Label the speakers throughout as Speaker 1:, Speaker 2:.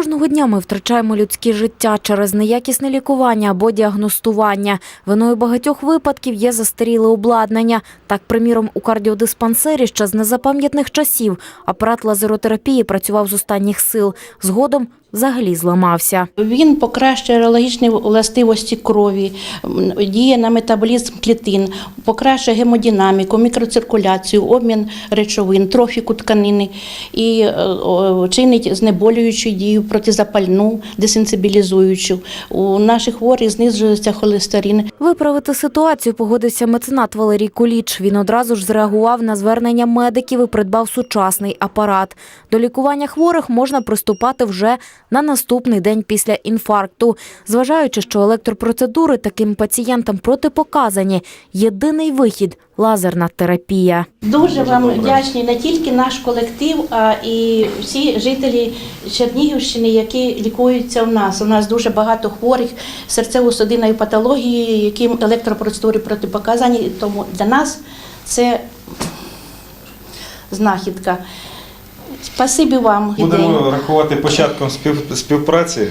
Speaker 1: Кожного дня ми втрачаємо людські життя через неякісне лікування або діагностування. Виною багатьох випадків є застаріле обладнання. Так, приміром, у кардіодиспансері ще з незапам'ятних часів апарат лазеротерапії працював з останніх сил. Згодом взагалі зламався.
Speaker 2: Він покращує реологічні властивості крові, діє на метаболізм клітин, покращує гемодинаміку, мікроциркуляцію, обмін речовин, трофіку тканини і е, чинить знеболюючу дію, протизапальну, десенсибілізуючу. У наших хворих знижується холестерин.
Speaker 1: Виправити ситуацію погодився меценат Валерій Куліч. Він одразу ж зреагував на звернення медиків і придбав сучасний апарат. До лікування хворих можна приступати вже на наступний день після інфаркту. Зважаючи, що електропроцедури таким пацієнтам протипоказані, єдиний вихід – лазерна терапія.
Speaker 2: Дуже вам вдячні не тільки наш колектив, а і всі жителі Чернігівщини, які лікуються у нас. У нас дуже багато хворих серцево-судинною патологією, яким електропроцедури протипоказані. Тому для нас це знахідка. Спасибі вам.
Speaker 3: Будемо рахувати початком спів, співпраці.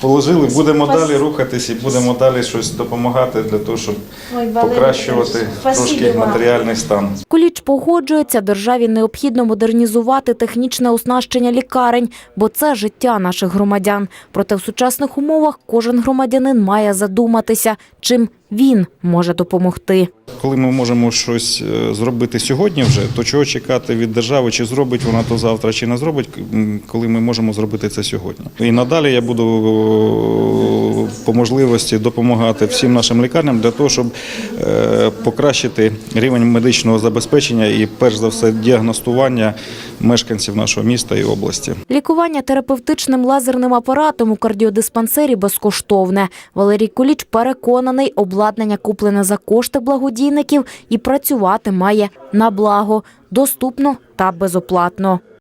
Speaker 3: Положили, будемо
Speaker 2: Спас-
Speaker 3: далі рухатись і будемо далі щось допомагати для того, щоб
Speaker 2: Ой,
Speaker 3: покращувати
Speaker 2: спасибі
Speaker 3: трошки
Speaker 2: вам.
Speaker 3: матеріальний стан.
Speaker 1: Куліч погоджується, державі необхідно модернізувати технічне оснащення лікарень, бо це життя наших громадян. Проте в сучасних умовах кожен громадянин має задуматися, чим він може допомогти.
Speaker 3: Коли ми можемо щось е, зробити сьогодні вже, то чого чекати від держави, чи зробить вона то завтра, чи не зробить, коли ми можемо зробити це сьогодні. І надалі я буду по можливості допомагати всім нашим лікарням для того, щоб е, покращити рівень медичного забезпечення і, перш за все, діагностування мешканців нашого міста і області.
Speaker 1: Лікування терапевтичним лазерним апаратом у кардіодиспансері безкоштовне. Валерій Куліч переконаний, обладнання куплене за кошти благодійників і працювати має на благо, доступно та безоплатно.